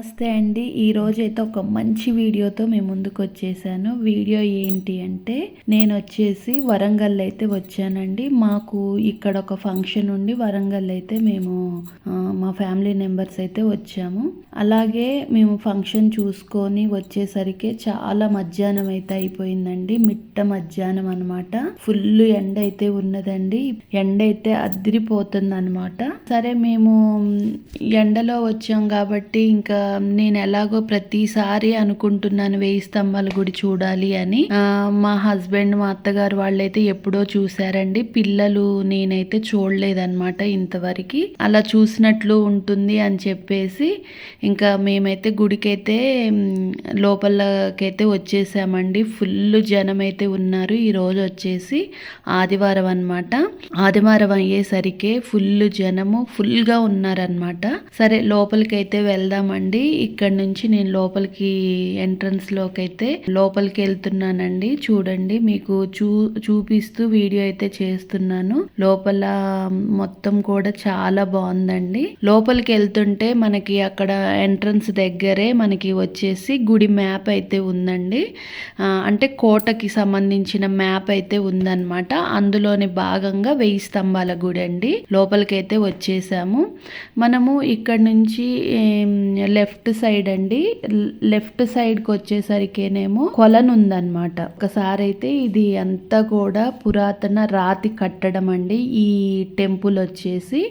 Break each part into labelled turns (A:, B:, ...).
A: నమస్తే అండి ఈరోజు అయితే ఒక మంచి వీడియోతో మేము ముందుకు వచ్చేసాను వీడియో ఏంటి అంటే నేను వచ్చేసి వరంగల్ అయితే వచ్చానండి మాకు ఇక్కడ ఒక ఫంక్షన్ ఉండి వరంగల్ అయితే మేము మా ఫ్యామిలీ మెంబర్స్ అయితే వచ్చాము అలాగే మేము ఫంక్షన్ చూసుకొని వచ్చేసరికి చాలా మధ్యాహ్నం అయితే అయిపోయిందండి మిట్ట మధ్యాహ్నం అనమాట ఫుల్ ఎండ అయితే ఉన్నదండి ఎండ అయితే అదిరిపోతుంది అనమాట సరే మేము ఎండలో వచ్చాం కాబట్టి ఇంకా నేను ఎలాగో ప్రతిసారి అనుకుంటున్నాను వేయి స్తంభాల గుడి చూడాలి అని మా హస్బెండ్ మా అత్తగారు వాళ్ళైతే ఎప్పుడో చూశారండి పిల్లలు నేనైతే చూడలేదన్నమాట ఇంతవరకు అలా చూసినట్లు ఉంటుంది అని చెప్పేసి ఇంకా మేమైతే గుడికైతే లోపలకైతే వచ్చేసామండి ఫుల్ జనం అయితే ఉన్నారు ఈరోజు వచ్చేసి ఆదివారం అనమాట ఆదివారం అయ్యేసరికే ఫుల్ జనము ఫుల్గా ఉన్నారనమాట సరే లోపలికైతే వెళ్దామండి అండి ఇక్కడ నుంచి నేను లోపలికి ఎంట్రన్స్ లోకి అయితే లోపలికి వెళ్తున్నానండి చూడండి మీకు చూ చూపిస్తూ వీడియో అయితే చేస్తున్నాను లోపల మొత్తం కూడా చాలా బాగుందండి లోపలికి వెళ్తుంటే మనకి అక్కడ ఎంట్రన్స్ దగ్గరే మనకి వచ్చేసి గుడి మ్యాప్ అయితే ఉందండి అంటే కోటకి సంబంధించిన మ్యాప్ అయితే ఉందన్నమాట అందులోని భాగంగా వెయ్యి స్తంభాల గుడి అండి లోపలికైతే వచ్చేసాము మనము ఇక్కడ నుంచి లెఫ్ట్ లెఫ్ట్ సైడ్ అండి లెఫ్ట్ సైడ్కి వచ్చేసరికేనేమో కొలను ఉందన్నమాట ఒకసారి అయితే ఇది అంతా కూడా పురాతన రాతి కట్టడం అండి ఈ టెంపుల్ వచ్చేసి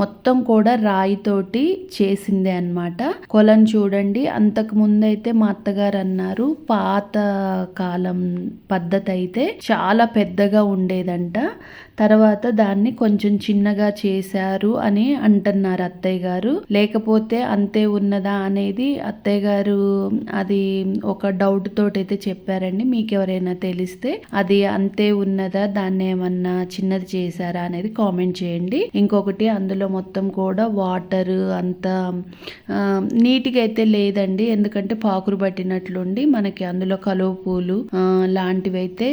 A: మొత్తం కూడా రాయితోటి చేసిందే అనమాట కొలను చూడండి అంతకు ముందైతే మా అత్తగారు అన్నారు పాత కాలం పద్ధతి అయితే చాలా పెద్దగా ఉండేదంట తర్వాత దాన్ని కొంచెం చిన్నగా చేశారు అని అంటున్నారు అత్తయ్య గారు లేకపోతే అంతే ఉన్నదా అనేది అత్తయ్య గారు అది ఒక డౌట్ తోటైతే చెప్పారండి మీకు ఎవరైనా తెలిస్తే అది అంతే ఉన్నదా దాన్ని ఏమన్నా చిన్నది చేశారా అనేది కామెంట్ చేయండి ఇంకొకటి అందులో మొత్తం కూడా వాటర్ అంత నీట్గా అయితే లేదండి ఎందుకంటే పాకురు పట్టినట్లుండి మనకి అందులో కలువ పూలు లాంటివి అయితే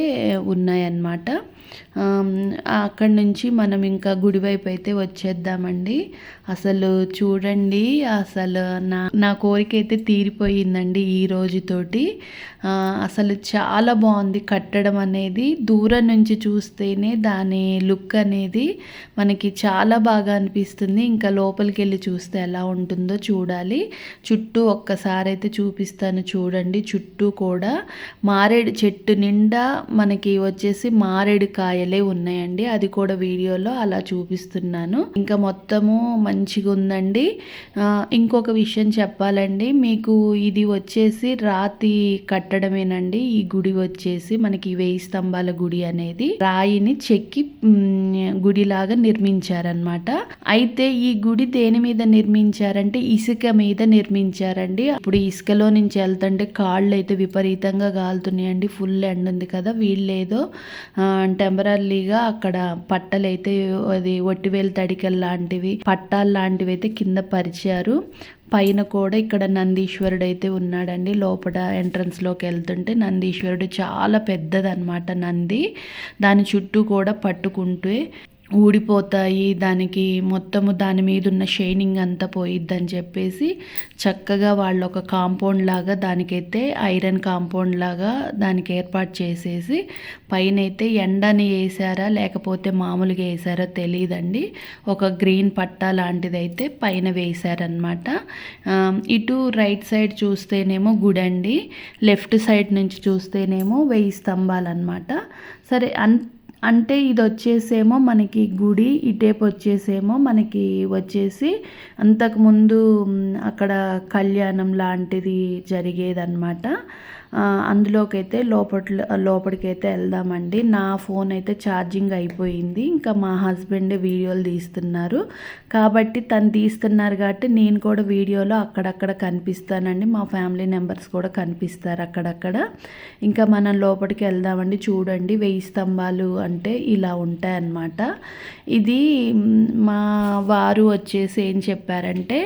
A: ఉన్నాయన్నమాట అక్కడి నుంచి మనం ఇంకా గుడివైపు అయితే వచ్చేద్దామండి అసలు చూడండి అసలు నా నా కోరిక అయితే తీరిపోయిందండి ఈ రోజుతోటి అసలు చాలా బాగుంది కట్టడం అనేది దూరం నుంచి చూస్తేనే దాని లుక్ అనేది మనకి చాలా బాగా అనిపిస్తుంది ఇంకా లోపలికి వెళ్ళి చూస్తే ఎలా ఉంటుందో చూడాలి చుట్టూ ఒక్కసారి అయితే చూపిస్తాను చూడండి చుట్టూ కూడా మారేడు చెట్టు నిండా మనకి వచ్చేసి మారేడు కాయలే ఉన్నాయండి అది కూడా వీడియోలో అలా చూపిస్తున్నాను ఇంకా మొత్తము మంచిగా ఉందండి ఇంకొక విషయం చెప్పాలండి మీకు ఇది వచ్చేసి రాతి కట్ కట్టడమేనండి ఈ గుడి వచ్చేసి మనకి వెయ్యి స్తంభాల గుడి అనేది రాయిని చెక్కి గుడిలాగా నిర్మించారనమాట అయితే ఈ గుడి దేని మీద నిర్మించారంటే ఇసుక మీద నిర్మించారండి అప్పుడు ఇసుకలో నుంచి వెళ్తుంటే కాళ్ళు అయితే విపరీతంగా కాలుతున్నాయండి ఫుల్ ఎండ్ ఉంది కదా వీళ్ళేదో టెంపరీగా అక్కడ పట్టలు అయితే అది ఒట్టివేలు తడికల్ లాంటివి పట్టాలు లాంటివి అయితే కింద పరిచారు పైన కూడా ఇక్కడ నందీశ్వరుడు అయితే ఉన్నాడండి లోపల ఎంట్రన్స్లోకి వెళ్తుంటే నందీశ్వరుడు చాలా పెద్దదనమాట నంది దాని చుట్టూ కూడా పట్టుకుంటే ఊడిపోతాయి దానికి మొత్తము దాని మీద ఉన్న షైనింగ్ అంతా పోయిద్ది అని చెప్పేసి చక్కగా వాళ్ళు ఒక కాంపౌండ్ లాగా దానికైతే ఐరన్ కాంపౌండ్ లాగా దానికి ఏర్పాటు చేసేసి పైన అయితే ఎండని వేసారా లేకపోతే మామూలుగా వేసారా తెలియదండి ఒక గ్రీన్ పట్టా లాంటిదైతే పైన వేశారనమాట ఇటు రైట్ సైడ్ చూస్తేనేమో గుడండి లెఫ్ట్ సైడ్ నుంచి చూస్తేనేమో వెయ్యి స్తంభాలు అనమాట సరే అంత అంటే ఇది వచ్చేసేమో మనకి గుడి ఈ టేప్ వచ్చేసేమో మనకి వచ్చేసి అంతకుముందు అక్కడ కళ్యాణం లాంటిది జరిగేదన్నమాట అందులోకైతే లోపల లోపలికైతే వెళ్దామండి నా ఫోన్ అయితే ఛార్జింగ్ అయిపోయింది ఇంకా మా హస్బెండ్ వీడియోలు తీస్తున్నారు కాబట్టి తను తీస్తున్నారు కాబట్టి నేను కూడా వీడియోలో అక్కడక్కడ కనిపిస్తానండి మా ఫ్యామిలీ మెంబర్స్ కూడా కనిపిస్తారు అక్కడక్కడ ఇంకా మనం లోపలికి వెళ్దామండి చూడండి వెయ్యి స్తంభాలు అంటే ఇలా ఉంటాయన్నమాట ఇది మా వారు వచ్చేసి ఏం చెప్పారంటే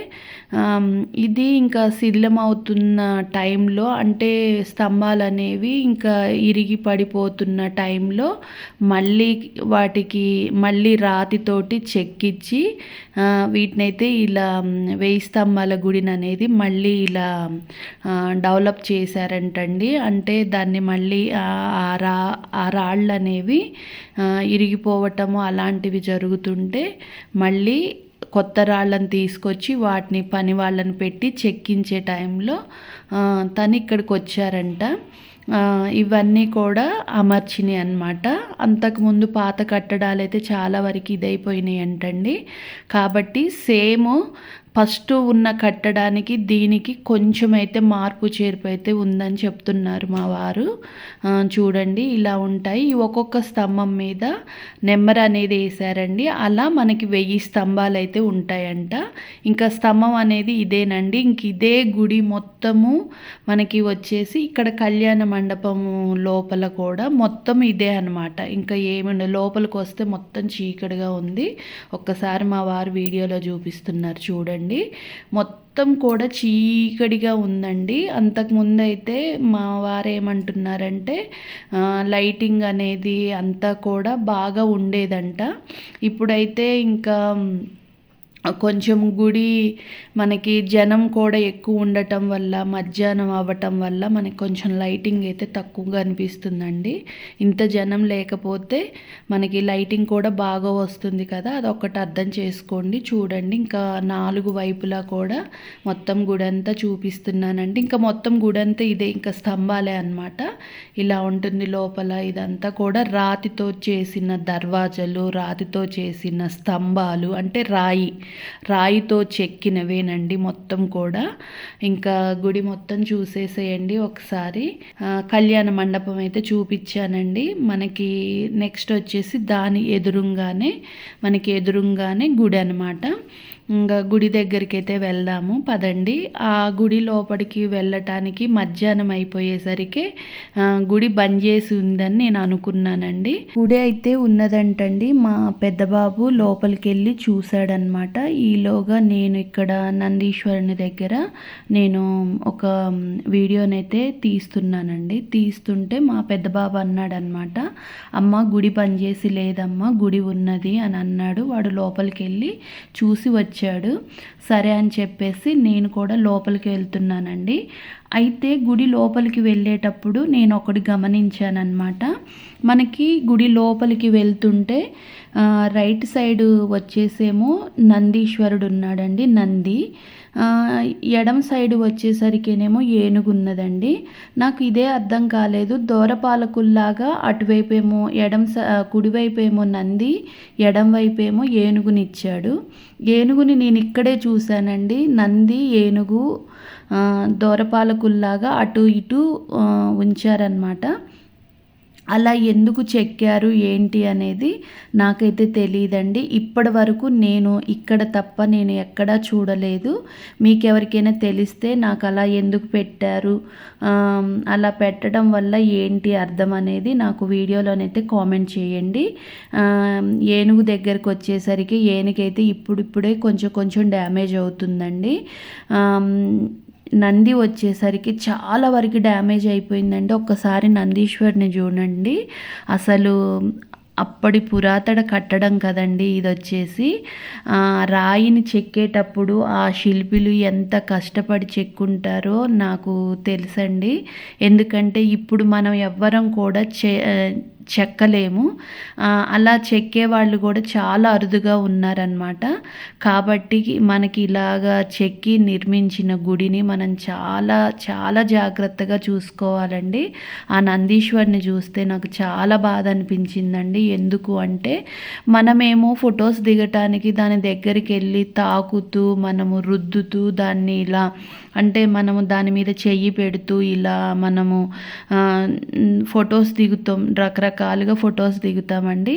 A: ఇది ఇంకా శిథిలం అవుతున్న టైంలో అంటే స్తంభాలు అనేవి ఇంకా ఇరిగి పడిపోతున్న టైంలో మళ్ళీ వాటికి మళ్ళీ రాతితోటి చెక్కిచ్చి వీటినైతే ఇలా వెయ్యి స్తంభాల గుడిని అనేది మళ్ళీ ఇలా డెవలప్ చేశారంటండి అంటే దాన్ని మళ్ళీ ఆ రా ఆ రాళ్ళు అనేవి ఇరిగిపోవటము అలాంటివి జరుగుతుంటే మళ్ళీ కొత్త రాళ్ళను తీసుకొచ్చి వాటిని పని వాళ్ళని పెట్టి చెక్కించే టైంలో తను ఇక్కడికి వచ్చారంట ఇవన్నీ కూడా అమర్చినాయి అనమాట అంతకుముందు పాత కట్టడాలు అయితే చాలా వరకు ఇదైపోయినాయి అంటండి కాబట్టి సేమ్ ఫస్ట్ ఉన్న కట్టడానికి దీనికి కొంచెమైతే మార్పు చేర్పు అయితే ఉందని చెప్తున్నారు మా వారు చూడండి ఇలా ఉంటాయి ఒక్కొక్క స్తంభం మీద నెంబర్ అనేది వేసారండి అలా మనకి వెయ్యి స్తంభాలు అయితే ఉంటాయంట ఇంకా స్తంభం అనేది ఇదేనండి ఇంక ఇదే గుడి మొత్తము మనకి వచ్చేసి ఇక్కడ కళ్యాణ మండపము లోపల కూడా మొత్తం ఇదే అనమాట ఇంకా ఏముండ లోపలికి వస్తే మొత్తం చీకటిగా ఉంది ఒక్కసారి మా వారు వీడియోలో చూపిస్తున్నారు చూడండి అండి మొత్తం కూడా చీకటిగా ఉందండి అంతకుముందైతే మా వారు ఏమంటున్నారంటే లైటింగ్ అనేది అంతా కూడా బాగా ఉండేదంట ఇప్పుడైతే ఇంకా కొంచెం గుడి మనకి జనం కూడా ఎక్కువ ఉండటం వల్ల మధ్యాహ్నం అవ్వటం వల్ల మనకి కొంచెం లైటింగ్ అయితే తక్కువగా అనిపిస్తుందండి ఇంత జనం లేకపోతే మనకి లైటింగ్ కూడా బాగా వస్తుంది కదా అది ఒకటి అర్థం చేసుకోండి చూడండి ఇంకా నాలుగు వైపులా కూడా మొత్తం గుడంతా చూపిస్తున్నానండి ఇంకా మొత్తం గుడంతా ఇదే ఇంకా స్తంభాలే అనమాట ఇలా ఉంటుంది లోపల ఇదంతా కూడా రాతితో చేసిన దర్వాజలు రాతితో చేసిన స్తంభాలు అంటే రాయి రాయితో చెక్కినవేనండి మొత్తం కూడా ఇంకా గుడి మొత్తం చూసేసేయండి ఒకసారి కళ్యాణ మండపం అయితే చూపించానండి మనకి నెక్స్ట్ వచ్చేసి దాని ఎదురుగానే మనకి ఎదురుగానే గుడి అనమాట ఇంకా గుడి దగ్గరికి అయితే వెళ్దాము పదండి ఆ గుడి లోపలికి వెళ్ళటానికి మధ్యాహ్నం అయిపోయేసరికి గుడి బంద్ చేసి ఉందని నేను అనుకున్నానండి గుడి అయితే ఉన్నదంటండి మా పెద్దబాబు లోపలికి వెళ్ళి చూశాడనమాట ఈలోగా నేను ఇక్కడ నందీశ్వరుని దగ్గర నేను ఒక వీడియోనైతే తీస్తున్నానండి తీస్తుంటే మా పెద్ద బాబు అన్నాడనమాట అమ్మ గుడి పనిచేసి లేదమ్మా గుడి ఉన్నది అని అన్నాడు వాడు లోపలికి వెళ్ళి చూసి వచ్చి వచ్చాడు సరే అని చెప్పేసి నేను కూడా లోపలికి వెళ్తున్నానండి అయితే గుడి లోపలికి వెళ్ళేటప్పుడు నేను ఒకటి గమనించానమాట మనకి గుడి లోపలికి వెళ్తుంటే రైట్ సైడ్ వచ్చేసేమో నందీశ్వరుడు ఉన్నాడండి నంది ఎడం సైడ్ వచ్చేసరికేనేమో ఏనుగు ఉన్నదండి నాకు ఇదే అర్థం కాలేదు దూరపాలకుల్లాగా అటువైపేమో ఎడం కుడివైపేమో నంది ఎడం వైపేమో ఏనుగునిచ్చాడు ఏనుగుని నేను ఇక్కడే చూశానండి నంది ఏనుగు దూరపాలకుల్లాగా అటు ఇటు ఉంచారనమాట అలా ఎందుకు చెక్కారు ఏంటి అనేది నాకైతే తెలియదండి ఇప్పటి వరకు నేను ఇక్కడ తప్ప నేను ఎక్కడా చూడలేదు మీకు ఎవరికైనా తెలిస్తే నాకు అలా ఎందుకు పెట్టారు అలా పెట్టడం వల్ల ఏంటి అర్థం అనేది నాకు వీడియోలోనైతే కామెంట్ చేయండి ఏనుగు దగ్గరకు వచ్చేసరికి ఏనుగైతే ఇప్పుడిప్పుడే కొంచెం కొంచెం డ్యామేజ్ అవుతుందండి నంది వచ్చేసరికి చాలా వరకు డ్యామేజ్ అయిపోయిందండి ఒక్కసారి నందీశ్వర్ని చూడండి అసలు అప్పటి పురాతన కట్టడం కదండి ఇది వచ్చేసి రాయిని చెక్కేటప్పుడు ఆ శిల్పిలు ఎంత కష్టపడి చెక్కుంటారో నాకు తెలుసండి ఎందుకంటే ఇప్పుడు మనం ఎవ్వరం కూడా చే చెక్కలేము అలా చెక్కే వాళ్ళు కూడా చాలా అరుదుగా ఉన్నారనమాట కాబట్టి మనకి ఇలాగా చెక్కి నిర్మించిన గుడిని మనం చాలా చాలా జాగ్రత్తగా చూసుకోవాలండి ఆ నందీశ్వరిని చూస్తే నాకు చాలా బాధ అనిపించిందండి ఎందుకు అంటే మనమేమో ఫొటోస్ దిగటానికి దాని దగ్గరికి వెళ్ళి తాకుతూ మనము రుద్దుతూ దాన్ని ఇలా అంటే మనము దాని మీద చెయ్యి పెడుతూ ఇలా మనము ఫొటోస్ దిగుతాం రకరకాల రకరకాలుగా ఫొటోస్ దిగుతామండి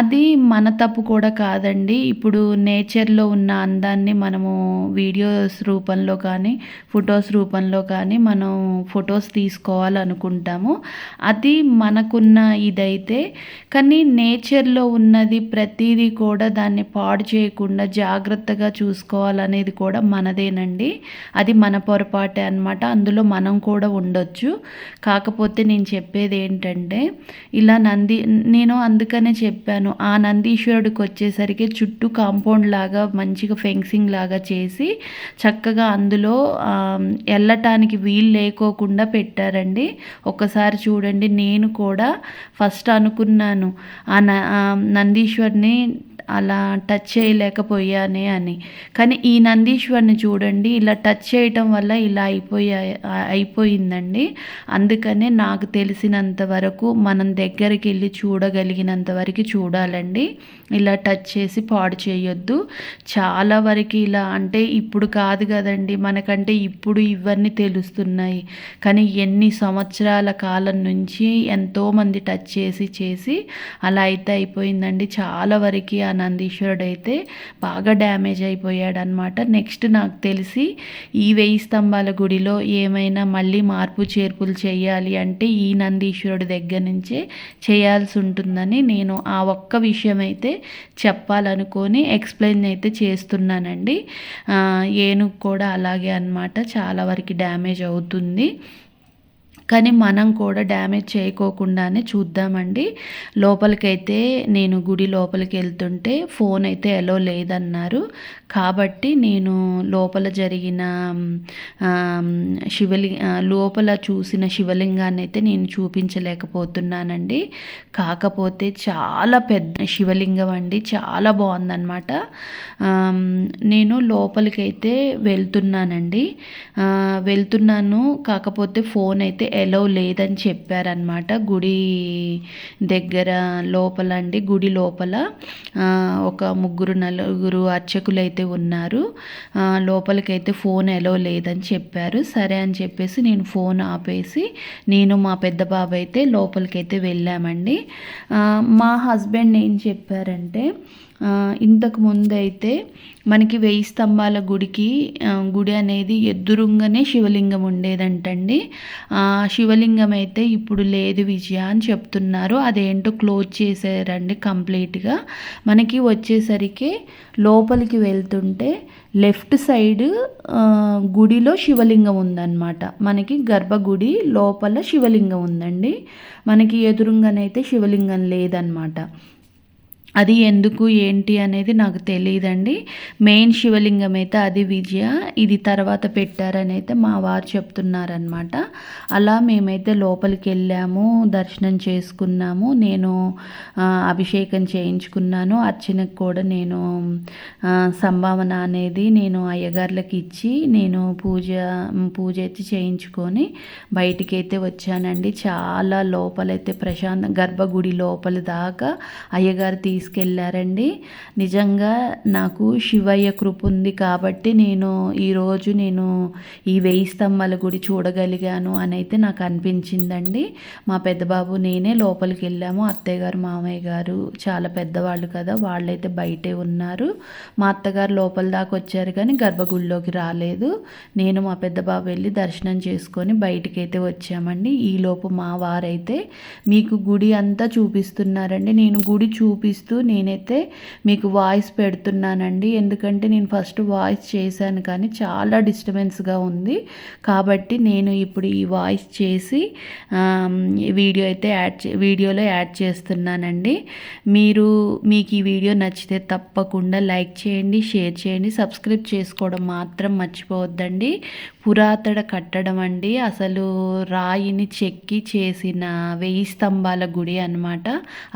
A: అది మన తప్పు కూడా కాదండి ఇప్పుడు నేచర్లో ఉన్న అందాన్ని మనము వీడియోస్ రూపంలో కానీ ఫొటోస్ రూపంలో కానీ మనం ఫొటోస్ తీసుకోవాలనుకుంటాము అది మనకున్న ఇదైతే కానీ నేచర్లో ఉన్నది ప్రతిదీ కూడా దాన్ని పాడు చేయకుండా జాగ్రత్తగా చూసుకోవాలనేది కూడా మనదేనండి అది మన పొరపాటే అనమాట అందులో మనం కూడా ఉండొచ్చు కాకపోతే నేను చెప్పేది ఏంటంటే ఇలా ఇలా నంది నేను అందుకనే చెప్పాను ఆ నందీశ్వరుడికి వచ్చేసరికి చుట్టూ కాంపౌండ్ లాగా మంచిగా ఫెన్సింగ్ లాగా చేసి చక్కగా అందులో వెళ్ళటానికి వీలు లేకోకుండా పెట్టారండి ఒకసారి చూడండి నేను కూడా ఫస్ట్ అనుకున్నాను ఆ నందీశ్వరిని అలా టచ్ చేయలేకపోయానే అని కానీ ఈ నందీశ్వరిని చూడండి ఇలా టచ్ చేయటం వల్ల ఇలా అయిపోయా అయిపోయిందండి అందుకనే నాకు తెలిసినంత వరకు మనం దగ్గరికి వెళ్ళి చూడగలిగినంత వరకు చూడాలండి ఇలా టచ్ చేసి పాడు చేయొద్దు చాలా వరకు ఇలా అంటే ఇప్పుడు కాదు కదండి మనకంటే ఇప్పుడు ఇవన్నీ తెలుస్తున్నాయి కానీ ఎన్ని సంవత్సరాల కాలం నుంచి ఎంతోమంది టచ్ చేసి చేసి అలా అయితే అయిపోయిందండి చాలా వరకు నందీశ్వరుడు అయితే బాగా డ్యామేజ్ అయిపోయాడు అనమాట నెక్స్ట్ నాకు తెలిసి ఈ వెయ్యి స్తంభాల గుడిలో ఏమైనా మళ్ళీ మార్పు చేర్పులు చేయాలి అంటే ఈ నందీశ్వరుడి దగ్గర నుంచే చేయాల్సి ఉంటుందని నేను ఆ ఒక్క విషయం అయితే చెప్పాలనుకొని ఎక్స్ప్లెయిన్ అయితే చేస్తున్నానండి ఏనుగు కూడా అలాగే అనమాట చాలా వరకు డ్యామేజ్ అవుతుంది కానీ మనం కూడా డ్యామేజ్ చేయకోకుండానే చూద్దామండి లోపలికైతే నేను గుడి లోపలికి వెళ్తుంటే ఫోన్ అయితే ఎలో లేదన్నారు కాబట్టి నేను లోపల జరిగిన శివలి లోపల చూసిన శివలింగాన్ని అయితే నేను చూపించలేకపోతున్నానండి కాకపోతే చాలా పెద్ద శివలింగం అండి చాలా బాగుందన్నమాట నేను లోపలికైతే వెళ్తున్నానండి వెళ్తున్నాను కాకపోతే ఫోన్ అయితే ఎలవ్ లేదని చెప్పారనమాట గుడి దగ్గర లోపల అండి గుడి లోపల ఒక ముగ్గురు నలుగురు అర్చకులు అయితే అయితే ఉన్నారు లోపలికైతే ఫోన్ ఎలో లేదని చెప్పారు సరే అని చెప్పేసి నేను ఫోన్ ఆపేసి నేను మా పెద్ద బాబు అయితే లోపలికైతే వెళ్ళామండి మా హస్బెండ్ ఏం చెప్పారంటే ఇంతకు ముందైతే మనకి వెయ్యి స్తంభాల గుడికి గుడి అనేది ఎదురుంగానే శివలింగం ఉండేదంటండి శివలింగం అయితే ఇప్పుడు లేదు విజయ అని చెప్తున్నారు అదేంటో క్లోజ్ చేశారండి కంప్లీట్గా మనకి వచ్చేసరికి లోపలికి వెళ్తుంటే లెఫ్ట్ సైడ్ గుడిలో శివలింగం ఉందన్నమాట మనకి గర్భగుడి లోపల శివలింగం ఉందండి మనకి ఎదురుంగానైతే శివలింగం లేదన్నమాట అది ఎందుకు ఏంటి అనేది నాకు తెలియదండి మెయిన్ శివలింగం అయితే అది విజయ ఇది తర్వాత పెట్టారని అయితే మా వారు చెప్తున్నారనమాట అలా మేమైతే లోపలికి వెళ్ళాము దర్శనం చేసుకున్నాము నేను అభిషేకం చేయించుకున్నాను అర్చనకు కూడా నేను సంభావన అనేది నేను అయ్యగారులకు ఇచ్చి నేను పూజ పూజ అయితే చేయించుకొని బయటికి అయితే వచ్చానండి చాలా లోపలైతే ప్రశాంత గర్భగుడి లోపల దాకా అయ్యగారు తీసి తీసుకెళ్లారండి నిజంగా నాకు శివయ్య కృప ఉంది కాబట్టి నేను ఈరోజు నేను ఈ వెయ్యి స్తంభాల గుడి చూడగలిగాను అని అయితే నాకు అనిపించిందండి మా పెద్దబాబు నేనే లోపలికి వెళ్ళాము అత్తయ్య గారు మామయ్య గారు చాలా పెద్దవాళ్ళు కదా వాళ్ళైతే బయటే ఉన్నారు మా అత్తగారు లోపల దాకా వచ్చారు కానీ గర్భగుడిలోకి రాలేదు నేను మా పెద్దబాబు వెళ్ళి దర్శనం చేసుకొని బయటికైతే వచ్చామండి ఈలోపు మా వారైతే మీకు గుడి అంతా చూపిస్తున్నారండి నేను గుడి చూపిస్తూ చేస్తూ నేనైతే మీకు వాయిస్ పెడుతున్నానండి ఎందుకంటే నేను ఫస్ట్ వాయిస్ చేశాను కానీ చాలా డిస్టర్బెన్స్గా ఉంది కాబట్టి నేను ఇప్పుడు ఈ వాయిస్ చేసి వీడియో అయితే యాడ్ వీడియోలో యాడ్ చేస్తున్నానండి మీరు మీకు ఈ వీడియో నచ్చితే తప్పకుండా లైక్ చేయండి షేర్ చేయండి సబ్స్క్రైబ్ చేసుకోవడం మాత్రం మర్చిపోవద్దండి పురాతన కట్టడం అండి అసలు రాయిని చెక్కి చేసిన వెయ్యి స్తంభాల గుడి అనమాట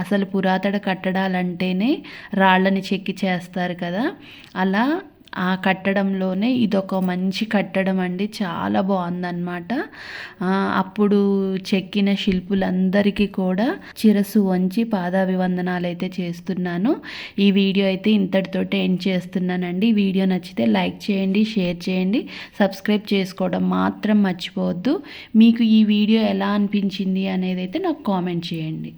A: అసలు పురాతన కట్టడాలంటేనే రాళ్ళని చెక్కి చేస్తారు కదా అలా ఆ కట్టడంలోనే ఇదొక మంచి కట్టడం అండి చాలా బాగుందన్నమాట అప్పుడు చెక్కిన శిల్పులందరికీ కూడా చిరసు వంచి పాదాభివందనాలు అయితే చేస్తున్నాను ఈ వీడియో అయితే ఇంతటితో ఎండ్ చేస్తున్నానండి వీడియో నచ్చితే లైక్ చేయండి షేర్ చేయండి సబ్స్క్రైబ్ చేసుకోవడం మాత్రం మర్చిపోవద్దు మీకు ఈ వీడియో ఎలా అనిపించింది అనేది అయితే నాకు కామెంట్ చేయండి